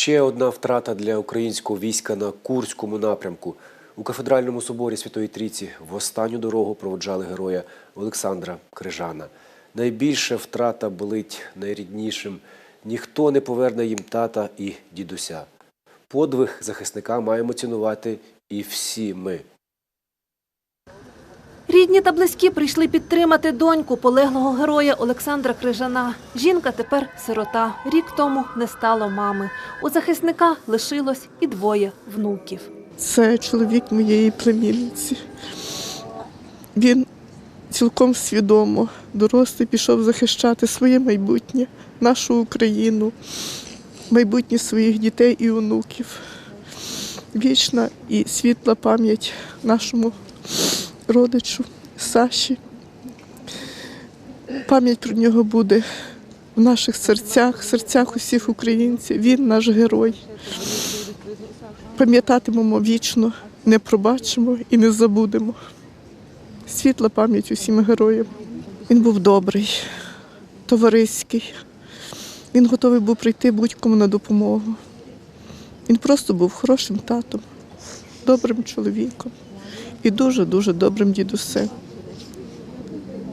Ще одна втрата для українського війська на Курському напрямку. У кафедральному соборі Святої Трійці в останню дорогу проводжали героя Олександра Крижана. Найбільша втрата болить найріднішим. Ніхто не поверне їм тата і дідуся. Подвиг захисника маємо цінувати і всі ми. Рідні та близькі прийшли підтримати доньку полеглого героя Олександра Крижана. Жінка тепер сирота. Рік тому не стало мами. У захисника лишилось і двоє внуків. Це чоловік моєї племінниці. Він цілком свідомо дорослий пішов захищати своє майбутнє, нашу Україну, майбутнє своїх дітей і онуків. Вічна і світла пам'ять нашому родичу Саші. Пам'ять про нього буде в наших серцях, серцях усіх українців. Він наш герой пам'ятатимемо вічно, не пробачимо і не забудемо. Світла пам'ять усім героям. Він був добрий, товариський. Він готовий був прийти будь-кому на допомогу. Він просто був хорошим татом, добрим чоловіком і дуже-дуже добрим дідусем.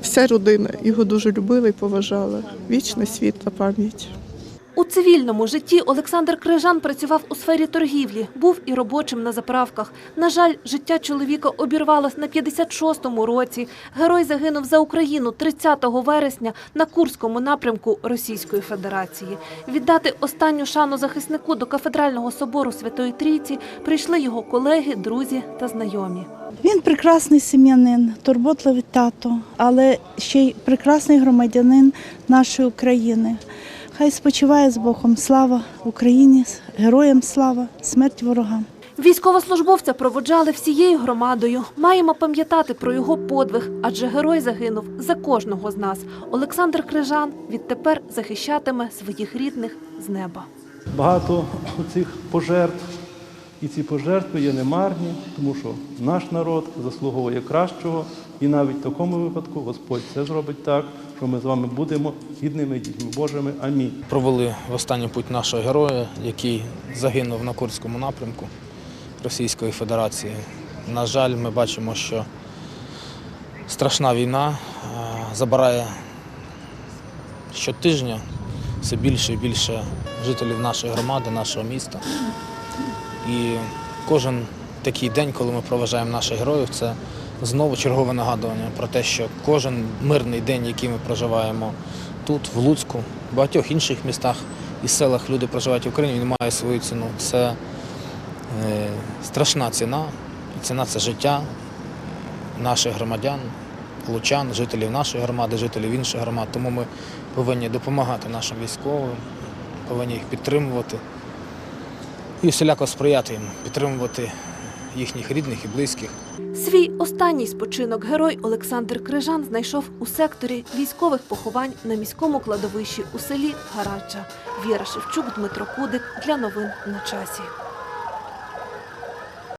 Вся родина його дуже любила і поважала. Вічна світла пам'ять. У цивільному житті Олександр Крижан працював у сфері торгівлі, був і робочим на заправках. На жаль, життя чоловіка обірвалось на 56-му році. Герой загинув за Україну 30 вересня на Курському напрямку Російської Федерації. Віддати останню шану захиснику до кафедрального собору Святої Трійці прийшли його колеги, друзі та знайомі. Він прекрасний сім'янин, турботливий тато, але ще й прекрасний громадянин нашої України. Хай спочиває з Богом. Слава Україні, героям слава, смерть ворогам. Військовослужбовця проводжали всією громадою. Маємо пам'ятати про його подвиг, адже герой загинув за кожного з нас. Олександр Крижан відтепер захищатиме своїх рідних з неба. Багато цих пожертв, і ці пожертви є немарні, тому що наш народ заслуговує кращого, і навіть в такому випадку Господь все зробить так, що ми з вами будемо гідними дітьми Божими. Амінь. Провели в останній путь нашого героя, який загинув на Курському напрямку Російської Федерації. На жаль, ми бачимо, що страшна війна е, забирає щотижня все більше і більше жителів нашої громади, нашого міста. І кожен такий день, коли ми проважаємо наших героїв, це знову чергове нагадування про те, що кожен мирний день, який ми проживаємо тут, в Луцьку, в багатьох інших містах і селах люди проживають в Україні, він має свою ціну. Це е, страшна ціна, ціна це життя наших громадян, лучан, жителів нашої громади, жителів інших громад. Тому ми повинні допомагати нашим військовим, повинні їх підтримувати і всіляко сприяти їм, підтримувати їхніх рідних і близьких. Свій останній спочинок герой Олександр Крижан знайшов у секторі військових поховань на міському кладовищі у селі Гарача. Віра Шевчук, Дмитро Кудик для новин на часі.